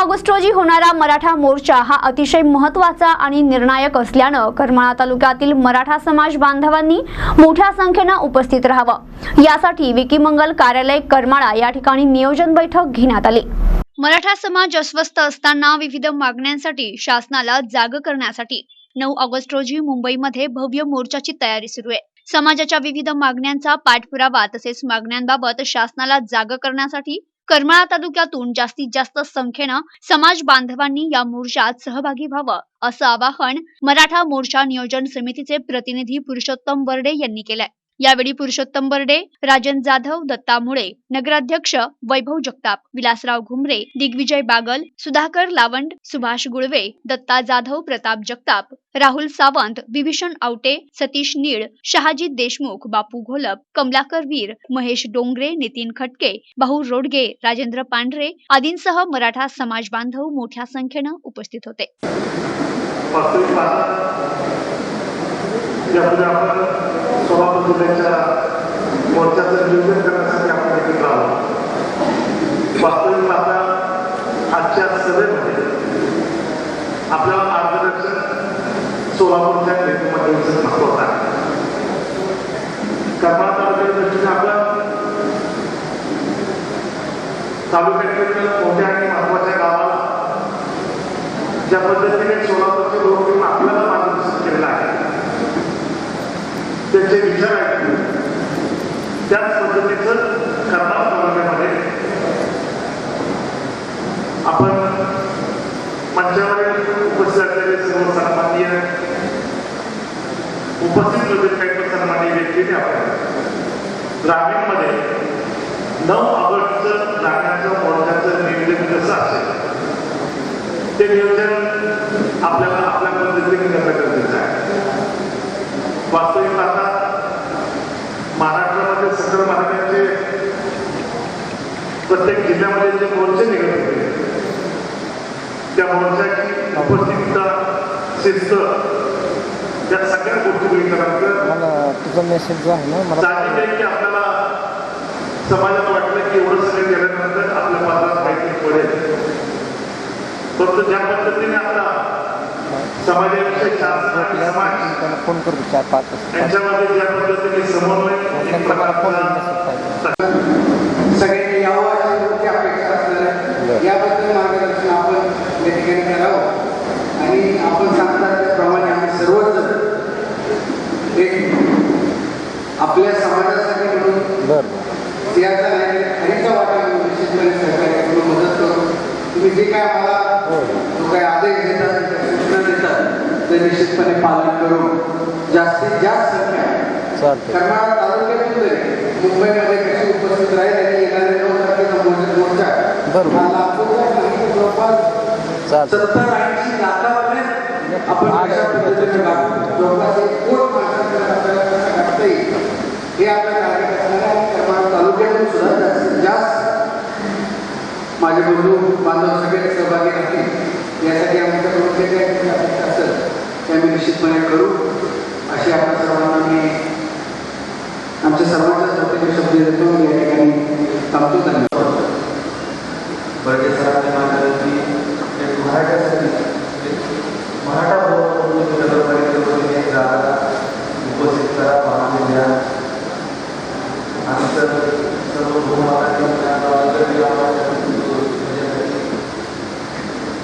August रोजी होणारा मराठा मोर्चा हा अतिशय महत्त्वाचा आणि निर्णायक असल्यानं करमाळा तालुक्यातील मराठा समाज बांधवांनी मोठ्या संख्येनं उपस्थित राहावं. यासाठी विकीमंगल कार्यालय करमाळा या ठिकाणी नियोजन बैठक घेण्यात आली. मराठा समाज अस्वस्थ असताना विविध मागण्यांसाठी शासनाला जाग करण्यासाठी नऊ ऑगस्ट रोजी मुंबईमध्ये भव्य मोर्चाची तयारी सुरू आहे. समाजाच्या विविध मागण्यांचा पाठपुरावा तसेच मागण्यांबाबत शासनाला जाग करण्यासाठी करमाळा तालुक्यातून जास्तीत जास्त संख्येनं समाज बांधवांनी या मोर्चात सहभागी व्हावं असं आवाहन मराठा मोर्चा नियोजन समितीचे प्रतिनिधी पुरुषोत्तम बर्डे यांनी केलंय. यावेळी पुरुषोत्तम बर्डे राजन जाधव दत्ता मुळे नगराध्यक्ष वैभव जगताप विलासराव घुमरे दिग्विजय बागल सुधाकर लावंड सुभाष गुळवे दत्ता जाधव प्रताप जगताप राहुल सावंत विभीषण आवटे सतीश नीळ शहाजी देशमुख बापू घोलप कमलाकर वीर महेश डोंगरे नितीन खटके भाऊ रोडगे राजेंद्र पांढरे आदींसह मराठा समाज बांधव मोठ्या संख्येनं उपस्थित होते. वास्तविक आपण सभापती जिल्ह्याच्या मोर्चाचं नियोजन करण्यासाठी आपण देखील राहतो वास्तविक पाहता आजच्या सभेमध्ये आपल्याला मार्गदर्शन सोलापूरच्या नेतृत्वाचं महत्वाचं आहे करमाळा तालुक्याच्या दृष्टीने आपल्या तालुक्यातील मोठ्या आणि महत्त्वाच्या गावाला ज्या पद्धतीने सोलापूरचे लोक आपल्याला मार्गदर्शन केलेलं आहे त्यांचे विचार ऐकून त्याच पद्धतीचं करणार तालुक्यामध्ये आपण मंचावर उपस्थित असलेले सर्व सन्माननीय उपस्थित होते काही सन्माननीय व्यक्तीने आपण. ग्रामीणमध्ये नऊ ऑगस्टचं जाण्याचं मोर्चाचं नियोजन कसं असेल? ते नियोजन आपल्याला आपल्या पद्धतीने प्रत्येक जिल्ह्यामध्ये जे मोर्चे निघत होते त्या मोर्चाची उपस्थितता शिस्त या सगळ्या गोष्टी तुझा मेसेज आहे ना की आपल्याला समाजात वाटलं की एवढं सगळं केल्यानंतर आपल्या पात्रात माहिती पडेल परंतु ज्या पद्धतीने आता समाजाविषयी समाज फोन करतो चार पाच वाजता. यांच्यामध्ये ज्या पद्धतीने समन्वय एक प्रकारचा मेसेज पाहिजे सगळ्यांनी यावं अशी मोठी अपेक्षा असणार आहे बरं. याबद्दल मार्गदर्शन आपण या ठिकाणी करावं आणि आपण सांगता त्याप्रमाणे आम्ही सर्वच जण एक आपल्या समाजासाठी म्हणून सियाचा नाही हरीचा वाटा म्हणून निश्चितपणे सहकार्य करून मदत करू तुम्ही जे काय आम्हाला हो. जो काय आदेश देतात सूचना देतात ते निश्चितपणे पालन करून जास्तीत जास्त संख्या तालुक्यातून जरी मुंबईमध्ये कशी उपस्थित राहील आणि येणारे नऊ तारखेचा मोर्चा. हा नाही जवळपास चालतंय. सत्तर ऐंशी लाखामध्ये आपण कशा पद्धतीने जवळपास एक कोट माणसांकडे आपल्याला येईल. हे आपलं टार्गेट असणार आहे. आणि तालुक्यातून सुद्धा जास्तीत जास्त माझे बंधू बांधव सगळे सहभागी राहतील. यासाठी आमच्याकडून जे काही अपेक्षा असेल ते आम्ही निश्चितपणे करू. अशी आपल्या सर्वांना मी आमच्या सर्वांच्या वतीने शब्द देतो. या ठिकाणी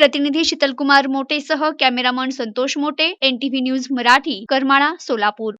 प्रतिनिधी Shitalkumar मोटेसह cameraman Santosh Mote NTV news Marathi Karmala Solapur.